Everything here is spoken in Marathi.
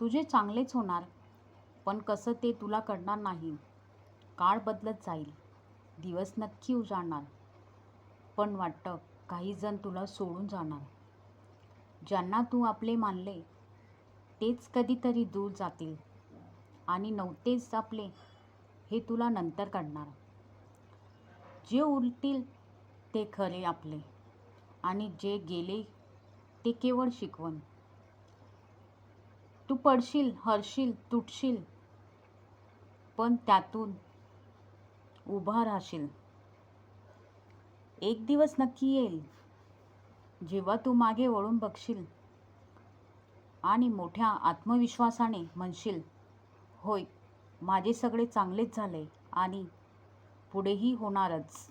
तुझे चांगलेच होणार पण कसं ते तुला कळणार नाही. काळ बदलत जाईल दिवस नक्की उजाडणार पण वाटतं काही जण तुला सोडून जाणार. ज्यांना तू आपले मानले तेच कधीतरी दूर जातील आणि नव्हतेच आपले हे तुला नंतर कळणार. जे उरतील ते खरे आपले आणि जे गेले ते केवळ शिकवण. तू पडशील हरशील तुटशील. पण त्यातून उभा राहशील. एक दिवस नक्की येईल जेव्हा तू मागे वळून बघशील आणि मोठ्या आत्मविश्वासाने म्हणशील होय माझे सगळे चांगलेच झाले आणि पुढेही होणारच.